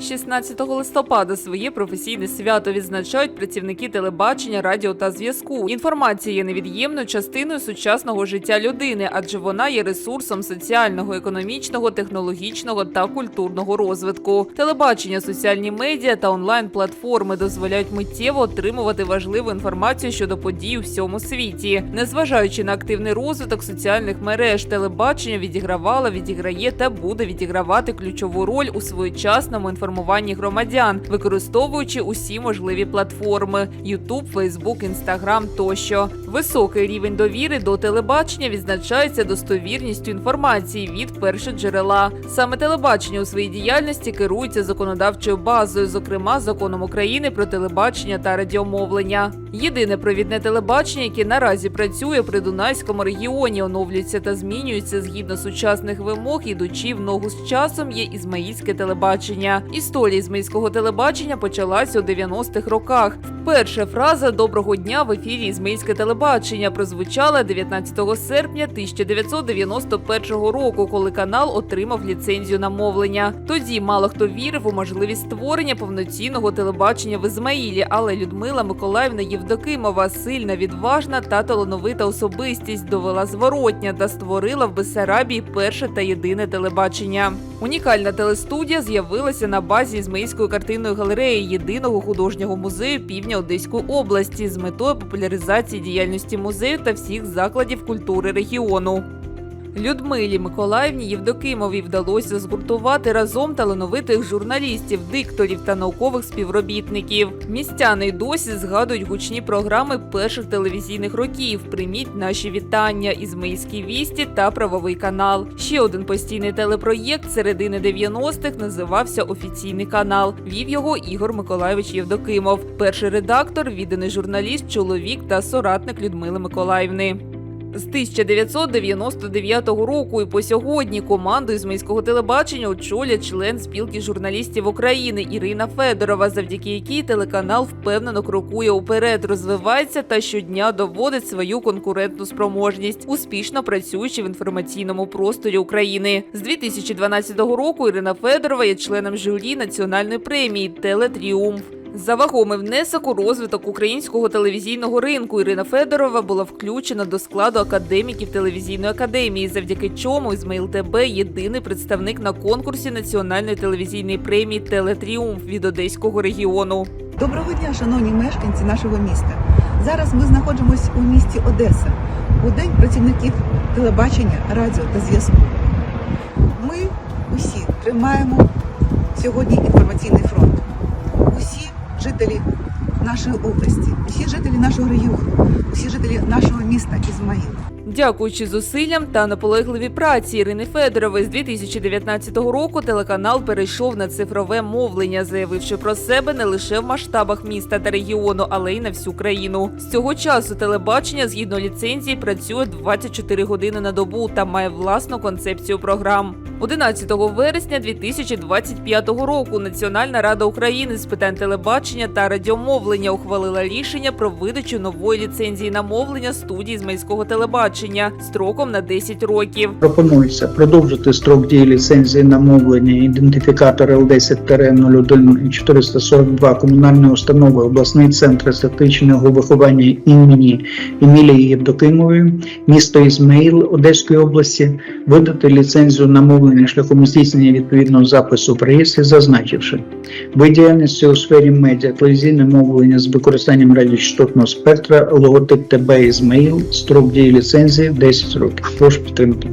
16 листопада своє професійне свято відзначають працівники телебачення, радіо та зв'язку. Інформація є невід'ємною частиною сучасного життя людини, адже вона є ресурсом соціального, економічного, технологічного та культурного розвитку. Телебачення, соціальні медіа та онлайн-платформи дозволяють миттєво отримувати важливу інформацію щодо подій у всьому світі. Незважаючи на активний розвиток соціальних мереж, телебачення відігравало, відіграє та буде відігравати ключову роль у своєчасному інформуванні громадян, використовуючи усі можливі платформи: YouTube, Facebook, Instagram тощо. Високий рівень довіри до телебачення відзначається достовірністю інформації від першоджерела. Саме телебачення у своїй діяльності керується законодавчою базою, зокрема законом України про телебачення та радіомовлення. Єдине провідне телебачення, яке наразі працює при Дунайському регіоні, оновлюється та змінюється згідно сучасних вимог, ідучи в ногу з часом, є ізмаїльське телебачення. Історія ізмаїльського телебачення почалася у 90-х роках. Вперше фраза Доброго дня в ефірі Ізмаїльське телебачення прозвучала 19 серпня 1991 року, коли канал отримав ліцензію на мовлення. Тоді мало хто вірив у можливість створення повноцінного телебачення в Ізмаїлі, але Людмила Миколаївна Євдокимова, сильна, відважна та талановита особистість, довела зворотня та створила в Бессарабії перше та єдине телебачення. Унікальна телестудія з'явилася на базі Ізмаїльської картинної галереї єдиного художнього музею півдня Одеської області з метою популяризації діяльності музею та всіх закладів культури регіону. Людмилі Миколаївні Євдокимовій вдалося згуртувати разом талановитих журналістів, дикторів та наукових співробітників. Містяни й досі згадують гучні програми перших телевізійних років. Прийміть наші вітання, Ізмаїльські вісті та правовий канал. Ще один постійний телепроєкт середини 90-х називався Офіційний канал. Вів його Ігор Миколайович Євдокимов, перший редактор, відданий журналіст, чоловік та соратник Людмили Миколаївни. З 1999 року і по сьогодні команду Ізмаїльського телебачення очолює член спілки журналістів України Ірина Федорова, завдяки якій телеканал впевнено крокує уперед, розвивається та щодня доводить свою конкурентну спроможність, успішно працюючи в інформаційному просторі України. З 2012 року Ірина Федорова є членом журі національної премії Телетріумф. За вагомий внесок у розвиток українського телевізійного ринку Ірина Федорова була включена до складу академіків телевізійної академії, завдяки чому Ізмаїл ТБ єдиний представник на конкурсі національної телевізійної премії Телетріумф від Одеського регіону. Доброго дня, шановні мешканці нашого міста. Зараз ми знаходимося у місті Одеса у день працівників телебачення, радіо та зв'язку. Ми усі тримаємо сьогодні інформаційний фронт. Жителі нашої області, усі жителі нашого регіону, усі жителі нашого міста Ізмаїл. Дякуючи зусиллям та наполегливій праці Ірини Федорової з 2019 року телеканал перейшов на цифрове мовлення, заявивши про себе не лише в масштабах міста та регіону, але й на всю країну. З цього часу телебачення згідно ліцензії працює 24 години на добу та має власну концепцію програм. 11 вересня 2025 року Національна рада України з питань телебачення та радіомовлення ухвалила рішення про видачу нової ліцензії на мовлення студії з міського телебачення строком на 10 років. Пропонується продовжити строк дії ліцензії на мовлення ідентифікатор Л10-01 442 комунальної установи обласний центр естетичного виховання імені Емілії Євдокимової, місто Ізмаїл Одеської області, видати ліцензію на мовлення шляхом здійснення відповідного запису в реєстрі, зазначивши ви діяльності у сфері медіа, телевізійне мовлення з використанням радіочастотного спектра, логотип ТБ Ізмаїл, строк дії ліцензії 10 років. Прошу підтримати.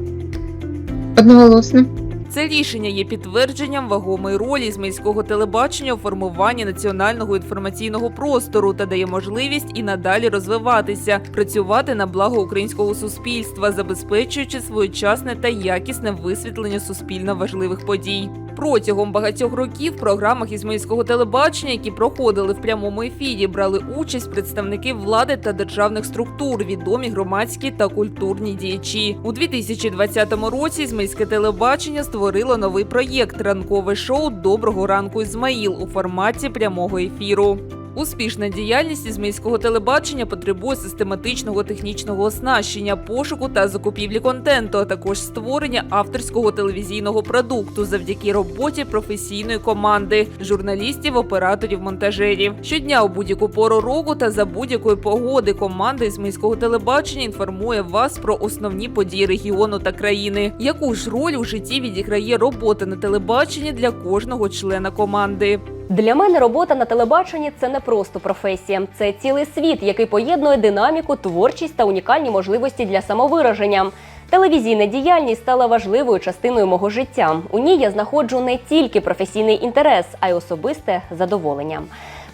Одноголосно. Це рішення є підтвердженням вагомої ролі з міського телебачення у формуванні національного інформаційного простору та дає можливість і надалі розвиватися, працювати на благо українського суспільства, забезпечуючи своєчасне та якісне висвітлення суспільно важливих подій. Протягом багатьох років в програмах ізмаїльського телебачення, які проходили в прямому ефірі, брали участь представники влади та державних структур, відомі громадські та культурні діячі. У 2020 році Ізмаїльське телебачення створило новий проєкт ранкове шоу Доброго ранку Ізмаїл у форматі прямого ефіру. Успішна діяльність ізмейського телебачення потребує систематичного технічного оснащення, пошуку та закупівлі контенту, а також створення авторського телевізійного продукту завдяки роботі професійної команди журналістів, операторів, монтажерів. Щодня у будь-яку пору року та за будь-якої погоди команда ізмейського телебачення інформує вас про основні події регіону та країни. Яку ж роль у житті відіграє робота на телебаченні для кожного члена команди? Для мене робота на телебаченні це не просто професія, це цілий світ, який поєднує динаміку, творчість та унікальні можливості для самовираження. Телевізійна діяльність стала важливою частиною мого життя. У ній я знаходжу не тільки професійний інтерес, а й особисте задоволення.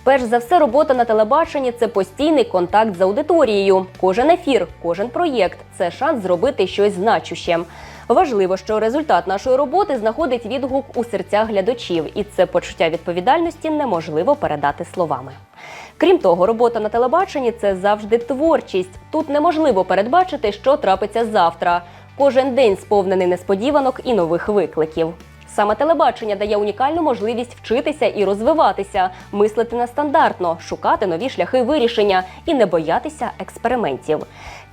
Перш за все, робота на телебаченні це постійний контакт з аудиторією. Кожен ефір, кожен проєкт це шанс зробити щось значуще. Важливо, що результат нашої роботи знаходить відгук у серцях глядачів, і це почуття відповідальності неможливо передати словами. Крім того, робота на телебаченні це завжди творчість. Тут неможливо передбачити, що трапиться завтра. Кожен день сповнений несподіванок і нових викликів. Саме телебачення дає унікальну можливість вчитися і розвиватися, мислити нестандартно, шукати нові шляхи вирішення і не боятися експериментів.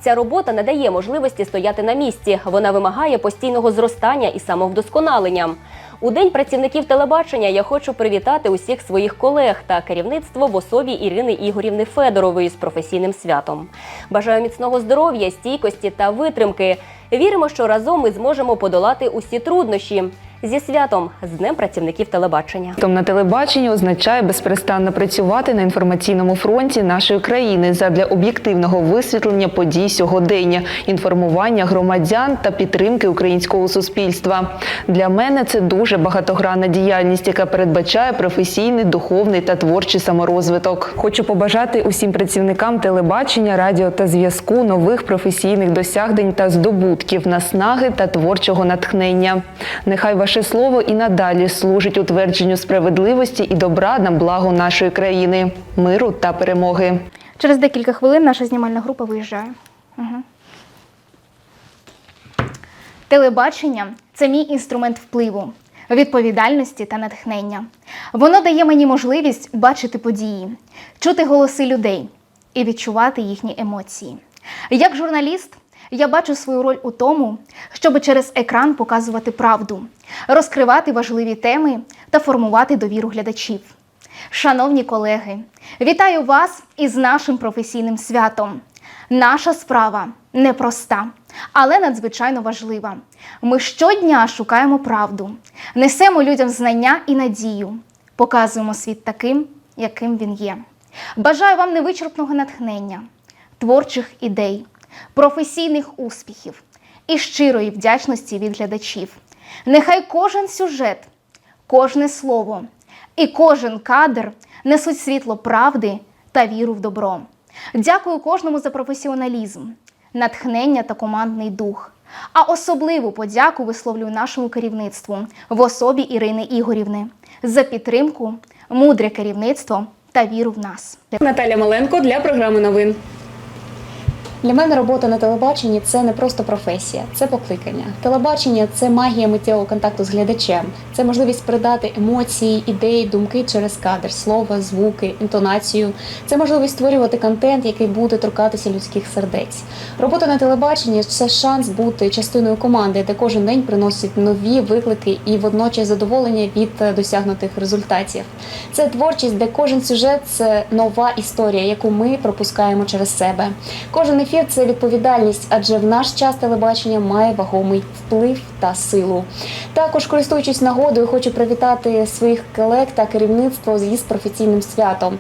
Ця робота не дає можливості стояти на місці. Вона вимагає постійного зростання і самовдосконалення. У день працівників телебачення я хочу привітати усіх своїх колег та керівництво в особі Ірини Ігорівни Федорової з професійним святом. Бажаю міцного здоров'я, стійкості та витримки. Віримо, що разом ми зможемо подолати усі труднощі. Зі святом з Днем працівників телебачення. Том на телебаченні означає безперестанно працювати на інформаційному фронті нашої країни задля об'єктивного висвітлення подій сьогодення, інформування громадян та підтримки українського суспільства. Для мене це дуже багатогранна діяльність, яка передбачає професійний, духовний та творчий саморозвиток. Хочу побажати усім працівникам телебачення, радіо та зв'язку нових професійних досягнень та здобутків, наснаги та творчого натхнення. Нехай ваше слово і надалі служить утвердженню справедливості і добра на благо нашої країни, миру та перемоги. Через декілька хвилин наша знімальна група виїжджає. Угу. Телебачення це мій інструмент впливу, відповідальності та натхнення. Воно дає мені можливість бачити події, чути голоси людей і відчувати їхні емоції. Як журналіст, я бачу свою роль у тому, щоб через екран показувати правду, розкривати важливі теми та формувати довіру глядачів. Шановні колеги, вітаю вас із нашим професійним святом. Наша справа непроста, але надзвичайно важлива. Ми щодня шукаємо правду, несемо людям знання і надію, показуємо світ таким, яким він є. Бажаю вам невичерпного натхнення, творчих ідей, професійних успіхів і щирої вдячності від глядачів. Нехай кожен сюжет, кожне слово і кожен кадр несуть світло правди та віру в добро. Дякую кожному за професіоналізм, натхнення та командний дух. А особливу подяку висловлюю нашому керівництву в особі Ірини Ігорівни за підтримку, мудре керівництво та віру в нас. Наталя Маленко для програми новин. Для мене робота на телебаченні це не просто професія, це покликання. Телебачення це магія миттєвого контакту з глядачем, це можливість передати емоції, ідеї, думки через кадр, слова, звуки, інтонацію. Це можливість створювати контент, який буде торкатися людських сердець. Робота на телебаченні це шанс бути частиною команди, де кожен день приносить нові виклики і водночас задоволення від досягнутих результатів. Це творчість, де кожен сюжет це нова історія, яку ми пропускаємо через себе. Кожен ефір це відповідальність, адже в наш час телебачення має вагомий вплив та силу. Також, користуючись нагодою, хочу привітати своїх колег та керівництво з професійним святом.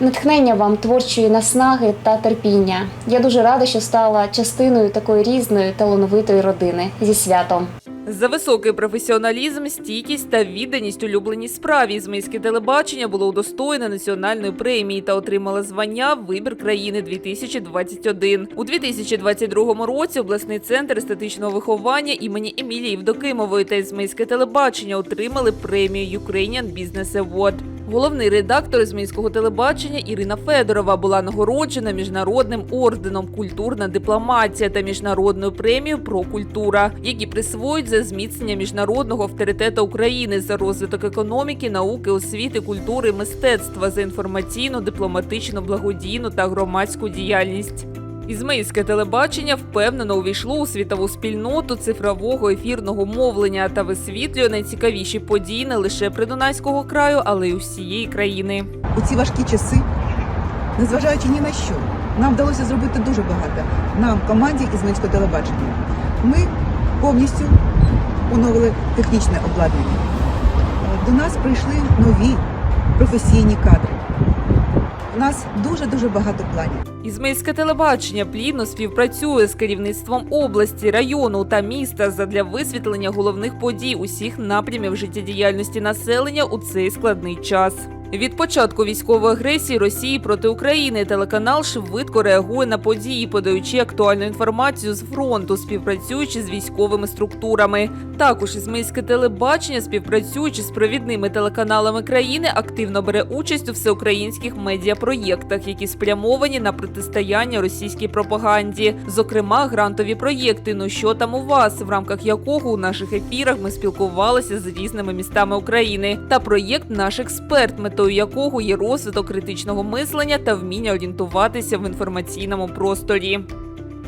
Натхнення вам творчої наснаги та терпіння. Я дуже рада, що стала частиною такої різної талановитої родини зі святом. За високий професіоналізм, стійкість та відданість улюбленій справі Ізмейське телебачення було удостоєне національної премії та отримало звання Вибір країни 2021 У 2022 році обласний центр естетичного виховання імені Емілії Вдокимової та Ізмейське телебачення отримали премію Ukrainian Business Award. Головний редактор Ізмаїльського телебачення Ірина Федорова була нагороджена міжнародним орденом Культурна дипломатія та міжнародною премією про культура, які присвоюють за зміцнення міжнародного авторитету України за розвиток економіки, науки, освіти, культури, мистецтва за інформаційну, дипломатичну, благодійну та громадську діяльність. Ізмаїльське телебачення впевнено увійшло у світову спільноту цифрового ефірного мовлення та висвітлює найцікавіші події не лише Придунайського краю, але й усієї країни. У ці важкі часи, незважаючи ні на що, нам вдалося зробити дуже багато. Нам, команді Ізмаїльського телебачення. Ми повністю оновили технічне обладнання. До нас прийшли нові професійні кадри. Нас дуже-дуже багато планів. Ізмельське телебачення плідно співпрацює з керівництвом області, району та міста задля висвітлення головних подій усіх напрямів життєдіяльності населення у цей складний час. Від початку військової агресії Росії проти України телеканал швидко реагує на події, подаючи актуальну інформацію з фронту, співпрацюючи з військовими структурами. Також ізмаїльське телебачення, співпрацюючи з провідними телеканалами країни, активно бере участь у всеукраїнських медіапроєктах, які спрямовані на протистояння російській пропаганді, зокрема грантові проєкти Ну що там у вас, в рамках якого у наших ефірах ми спілкувалися з різними містами України, та проєкт Наш експерт, метою якого є розвиток критичного мислення та вміння орієнтуватися в інформаційному просторі.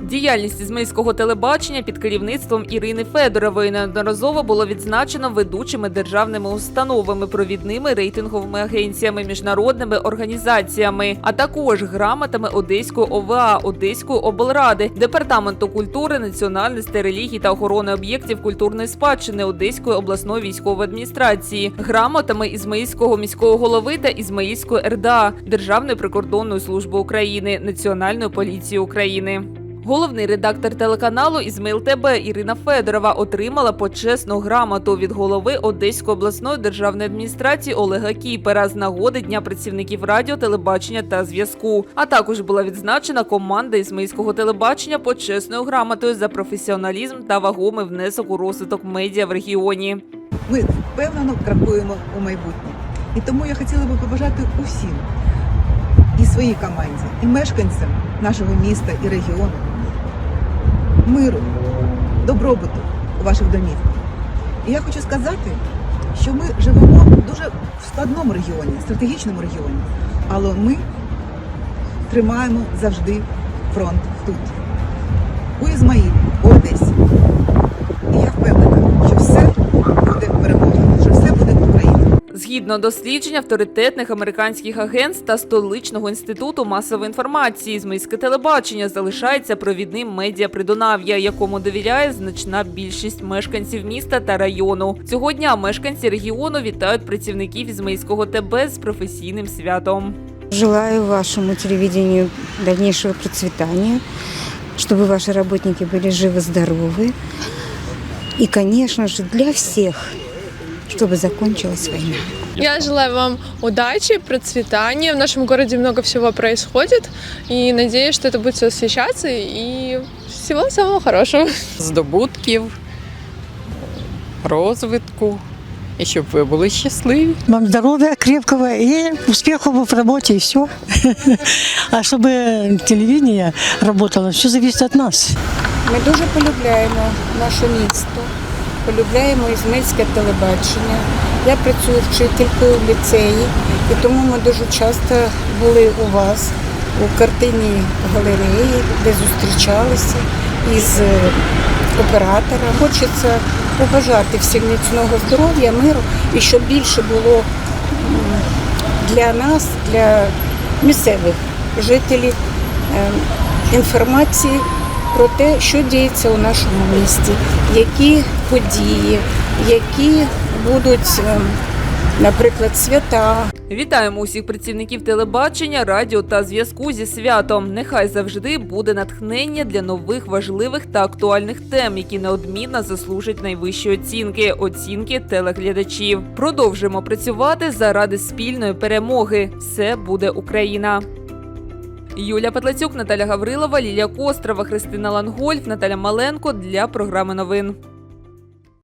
Діяльність ізмаїльського телебачення під керівництвом Ірини Федорової неодноразово було відзначено ведучими державними установами, провідними рейтинговими агенціями, міжнародними організаціями, а також грамотами Одеської ОВА, Одеської облради, департаменту культури, національності, релігії та охорони об'єктів культурної спадщини Одеської обласної військової адміністрації, грамотами Ізмаїльського міського голови та Ізмаїльської РДА, Державної прикордонної служби України, Національної поліції України. Головний редактор телеканалу Ізмаїл ТБ Ірина Федорова отримала почесну грамоту від голови Одеської обласної державної адміністрації Олега Кіпера з нагоди Дня працівників радіо, телебачення та зв'язку. А також була відзначена команда Ізмаїльського телебачення почесною грамотою за професіоналізм та вагомий внесок у розвиток медіа в регіоні. Ми впевнено крокуємо у майбутнє. І тому я хотіла би побажати усім і своїй команді, і мешканцям нашого міста і регіону миру, добробуту у ваших домівках. І я хочу сказати, що ми живемо дуже в складному регіоні, стратегічному регіоні, але ми тримаємо завжди фронт тут, у Ізмаїлі, у Одесі. І я впевнена, що все буде перемога, що все буде Україна Згідно досліджень авторитетних американських агентств та столичного інституту масової інформації, змийське телебачення залишається провідним медіа Придунав'я, якому довіряє значна більшість мешканців міста та району. Цього дня мешканці регіону вітають працівників Ізмаїльського ТБ з професійним святом. Желаю вашему телевидению дальнейшего процветания, чтобы ваши работники были живы-здоровы. И, конечно же, для всех, чтобы закончилась война. Я желаю вам удачи, процветания. В нашем городе много всего происходит. И надеюсь, что это будет все освещаться. И всего самого хорошего. здобутків, розвитку, і щоб ви були щасливі. Вам здоровья крепкого и успехов в работе, и все. А чтобы телевидение работало, все зависит от нас. Ми дуже полюбляємо наше місто, полюбляємо ізмельське телебачення. Я працюю вчителькою в ліцеї, і тому ми дуже часто були у вас у картинній галереї, де зустрічалися із е, оператором. Хочеться побажати всім міцного здоров'я, миру і щоб більше було для нас, для місцевих жителів е, інформації про те, що діється у нашому місті, які події, які будуть, е, наприклад, свята. Вітаємо усіх працівників телебачення, радіо та зв'язку зі святом. Нехай завжди буде натхнення для нових важливих та актуальних тем, які неодмінно заслужать найвищі оцінки оцінки телеглядачів. Продовжимо працювати заради спільної перемоги. Все буде Україна. Юля Петлацюк, Наталя Гаврилова, Лілія Кострова, Христина Лангольф, Наталя Маленко для програми новин.